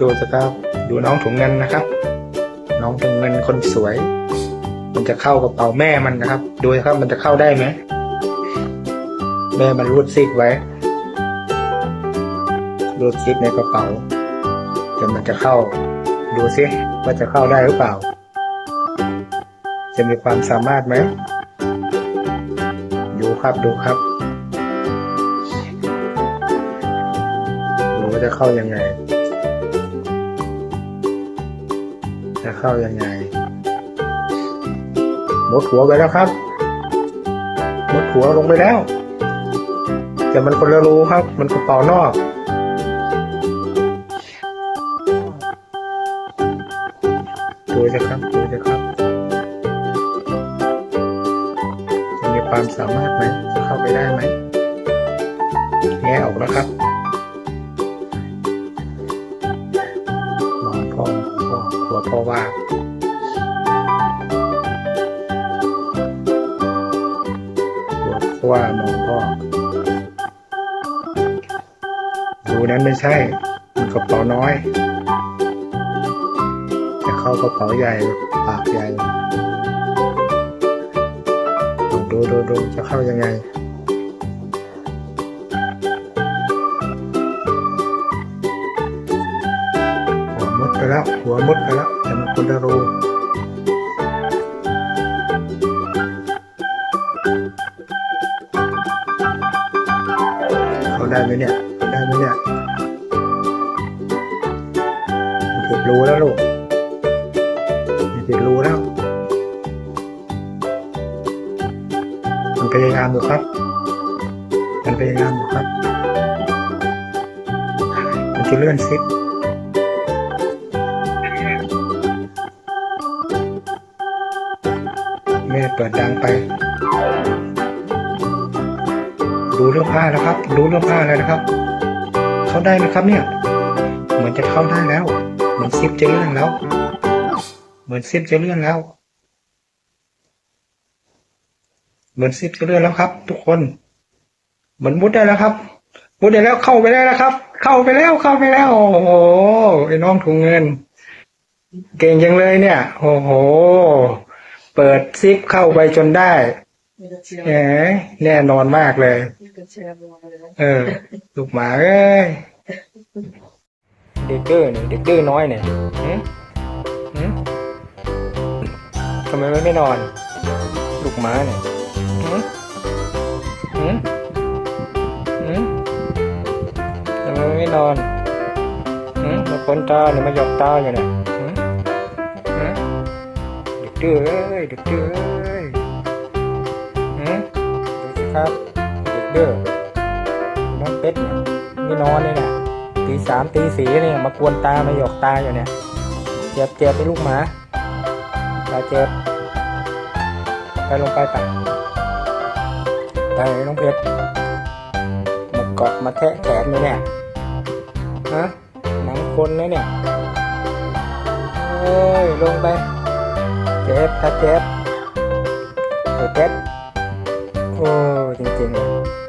ดูสิครับดูน้องถุงเงินนะครับ น้องถุงเงินคนสวย มันจะเข้ากระเป๋าแม่มันนะครับ ดูครับมันจะเข้าได้ไหมแม่มันรูดซิปไว้รูดซิปในกระเป๋าเดี๋ยวมันจะเข้า ดูซิว่าจะเข้าได้หรือเปล่า จะมีความสามารถไหมดูครับดูครับดูว่าจะเข้ายังไง จะเข้ายังไงมุดหัวไปแล้วครับมุดหัวลงไปแล้ว แต่มันคนละรูครับ มันกระเป๋านอกดูจะครับดูจะครับมีความสามารถไหมจะเข้าไปได้ไหมแง่ออกแล้วครับ หัวพ่อว่าหัวพ่อว่ามองพ่อดูนั้นไม่ใช่มันกระเป๋าน้อย จะเข้ากระเป๋าใหญ่ปากใหญ่ดูดูดูจะเข้ายังไง แล้ว หัวมุดไปแล้วแต่มันคนละรูเขาได้ไหมเนี่ยเขาได้ไหมเนี่ยมันติดรูแล้วลูกมันติดรูแล้ว มันพยายามอยู่ครับ มันพยายามอยู่ครับ มันจะเลื่อนซิป แม่เปิดดังไปดูเรื่องผ้าแล้วครับดูเรื่องผ้าเลยนะครับ เข้าได้ไหมครับเนี่ย เหมือนจะเข้าได้แล้ว เหมือนซิปจะเลื่อนแล้ว เหมือนซิปจะเลื่อนแล้ว เหมือนซิปจะเลื่อนแล้วครับ ทุกคนเหมือนมุดได้แล้วครับมุดได้แล้วเข้าไปได้แล้วครับ เข้าไปแล้วเข้าไปแล้ว โอ้โหไอ้น้องถุงเงิน เก่งจังเลยเนี่ย โอ้โห เปิดซิปเข้าไปจนได้มีกระเชียร์แหมแน่นอนมากเลยมีกระเชียร์ลงมาเลยนะเออ ลูกหมาเอ้ยเด็กดื้อเนี่ยเด็กดื้อน้อยเนี่ยหืมหืมทำไมมันไม่นอน ลูกหมาเนี่ยหืมหืมหืมทำไมมันไม่นอนหืมมาคนตาเนี่ยมาหยอกตาอยู่เนี่ยหืมหืม เดือเอ้ยเด็กดื้อเอ้ยหืมดูสิครับเด็กดื้อน้องเป็ดเนี่ยไม่นอนเลยเนี่ยตีสามตีสี่เนี่ยมากวนตามาหยอกตาอยู่เนี่ยเจ็บเจ็บไปลูกหมาตาเจ็บไปลงไปไปไปน้องเพชรมาเกาะมาแทะแขนเลยเนี่ยฮะหนังคนเลยเนี่ย เอ้ย ลงไป เจ็บตาเจ็บเออเพชรโอ้จริงๆ